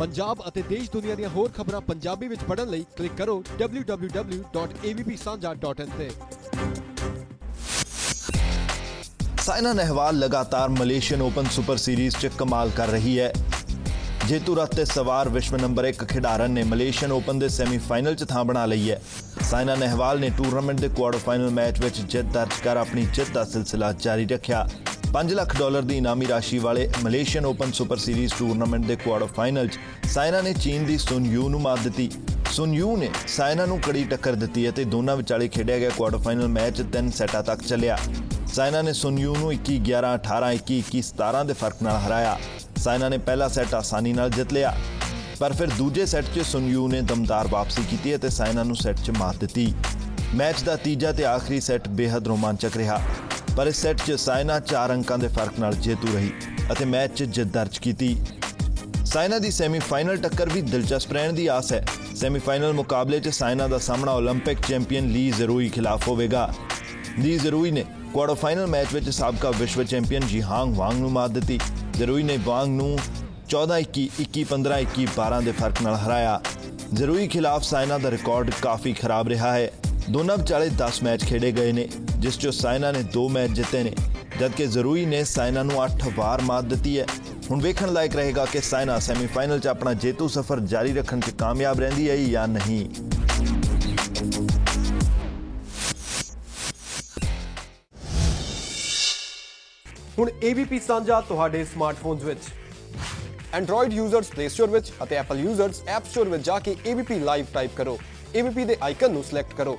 ਪੰਜਾਬ ਅਤੇ ਦੇਸ਼ ਦੁਨੀਆ ਦੀਆਂ ਹੋਰ ਖਬਰਾਂ ਪੰਜਾਬੀ ਵਿੱਚ ਪੜ੍ਹਨ ਲਈ ਕਲਿੱਕ ਕਰੋ www.avpsanja.in ਤੇ। ਸਾਇਨਾ ਨਹਿਵਾਲ ਲਗਾਤਾਰ ਮਲੇਸ਼ੀਅਨ ਓਪਨ ਸੁਪਰ ਸੀਰੀਜ਼ 'ਚ ਕਮਾਲ ਕਰ ਰਹੀ ਹੈ। ਜੇਤੂ ਰੱਥ ਤੇ ਸਵਾਰ ਵਿਸ਼ਵ ਨੰਬਰ 1 ਖਿਡਾਰਨ ਨੇ ਮਲੇਸ਼ੀਅਨ ਓਪਨ ਦੇ ਸੈਮੀਫਾਈਨਲ 'ਚ ਥਾਂ ਬਣਾ ਲਈ ਹੈ। ਸਾਇਨਾ ਨਹਿਵਾਲ ਨੇ ਟੂਰਨਾਮੈਂਟ ਦੇ ਕੁਆਰਟਰ ਫਾਈਨਲ ਮੈਚ ਵਿੱਚ ਜਿੱਤ ਦਰਜ ਕਰ ਆਪਣੀ ਜਿੱਤ ਦਾ ਸਿਲਸਿਲਾ ਜਾਰੀ ਰੱਖਿਆ। 5 ਲੱਖ ਡਾਲਰ ਦੀ ਇਨਾਮੀ ਰਾਸ਼ੀ ਵਾਲੇ Malaysian open super series tournament ਦੇ ਕੁਆਰਟਰ ਫਾਈਨਲ 'ਚ ਸਾਇਨਾ ਨੇ ਚੀਨ ਦੀ ਸੁਨ ਯੂ ਨੂੰ ਮਾਤ ਦਿੱਤੀ। ਸੁਨ ਯੂ ਨੇ ਸਾਇਨਾ ਨੂੰ ਕੜੀ ਟੱਕਰ ਦਿੱਤੀ ਅਤੇ ਦੋਨਾਂ ਵਿਚਾਲੇ ਖੇਡਿਆ ਗਿਆ ਕੁਆਰਟਰ ਫਾਈਨਲ ਮੈਚ ਤਿੰਨ ਸੈਟਾਂ ਤੱਕ ਚੱਲਿਆ। ਸਾਇਨਾ ਨੇ ਸੁਨ ਯੂ ਨੂੰ 21 11 18 21 21 17 ਦੇ ਫ਼ਰਕ ਨਾਲ ਹਰਾਇਆ। ਸਾਇਨਾ ਨੇ ਪਹਿਲਾ ਸੈੱਟ ਆਸਾਨੀ ਨਾਲ ਜਿੱਤ ਲਿਆ। ਪਰ ਫਿਰ ਦੂਜੇ ਸੈੱਟ 'ਚ ਸੁਨ ਯੂ ਨੇ ਦਮਦਾਰ ਵਾਪਸੀ ਕੀਤੀ ਅਤੇ ਸਾਇਨਾ ਨੂੰ ਸੈੱਟ 'ਚ ਮਾਤ ਦਿੱਤੀ। ਮੈਚ ਦਾ ਤੀਜਾ ਤੇ ਆਖਰੀ ਸੈੱਟ ਬੇहद ਰੋਮਾਂਚਕ ਰਿਹਾ। ਪਰ ਇਸ ਸੈੱਟ 'ਚ ਸਾਇਨਾ 4 ਅੰਕਾਂ ਦੇ ਫਰਕ ਨਾਲ ਜੇਤੂ ਰਹੀ ਅਤੇ ਮੈਚ 'ਚ ਜਿੱਤ ਦਰਜ ਕੀਤੀ ਸਾਇਨਾ ਦੀ ਸੈਮੀਫਾਈਨਲ ਟੱਕਰ ਵੀ ਦਿਲਚਸਪ ਰਹਿਣ ਦੀ ਆਸ ਹੈ ਸੈਮੀਫਾਈਨਲ ਮੁਕਾਬਲੇ 'ਚ ਸਾਇਨਾ ਦਾ ਸਾਹਮਣਾ 올림픽 ਚੈਂਪੀਅਨ ਲੀ ਜ਼ਰੂਈ ਖਿਲਾਫ ਹੋਵੇਗਾ ਲੀ ਜ਼ਰੂਈ ਨੇ ਕੁਆਰਟਰ ਫਾਈਨਲ ਮੈਚ ਵਿੱਚ ਸਾਬਕਾ ਵਿਸ਼ਵ ਚੈਂਪੀਅਨ ਜੀਹਾਂਗ ਵਾਂਗ ਨੂੰ ਮਾਤ ਦਿੱਤੀ ਜ਼ਰੂਈ ਨੇ ਵਾਂਗ ਨੂੰ 14-21 21-15 21-12 ਦੇ ਫਰਕ ਨਾਲ ਹਰਾਇਆ ਜ਼ਰੂਈ ਖਿਲਾਫ ਸਾਇਨਾ ਦਾ ਰਿਕਾਰਡ ਕਾਫੀ ਖਰਾਬ ਰਿਹਾ ਹੈ ਦੋਨਾਂ ਵਿਚਾਲੇ 10 ਮੈਚ ਖੇਡੇ ਗਏ ਨੇ, ਜਿਸ 'ਚੋਂ ਸਾਇਨਾ ਨੇ 2 ਮੈਚ ਜਿੱਤੇ ਨੇ। ਜਦਕਿ ਜ਼ਰੂਰੀ ਨੇ ਸਾਇਨਾ ਨੂੰ 8 ਵਾਰ ਮਾਤ ਦਿੱਤੀ ਹੈ। ਹੁਣ ਵੇਖਣ ਲਾਇਕ ਰਹੇਗਾ ਕਿ ਸਾਇਨਾ ਸੈਮੀਫਾਈਨਲ 'ਚ ਆਪਣਾ ਜੇਤੂ ਸਫ਼ਰ ਜਾਰੀ ਰੱਖਣ 'ਚ ਕਾਮਯਾਬ ਰਹਿੰਦੀ ਹੈ ਜਾਂ ਨਹੀਂ। ਹੁਣ ABP ਸਾਂਝਾ ਤੁਹਾਡੇ ਸਮਾਰਟਫੋਨਸ ਵਿੱਚ। Android ਯੂਜ਼ਰਸ Play Store ਵਿੱਚ ਅਤੇ Apple ਯੂਜ਼ਰਸ App Store ਵਿੱਚ ਜਾ ਕੇ ABP ਲਾਈਵ ਟਾਈਪ ਕਰੋ। ABP ਦੇ ਆਈਕਨ ਨੂੰ ਸਿਲੈਕਟ ਕਰੋ।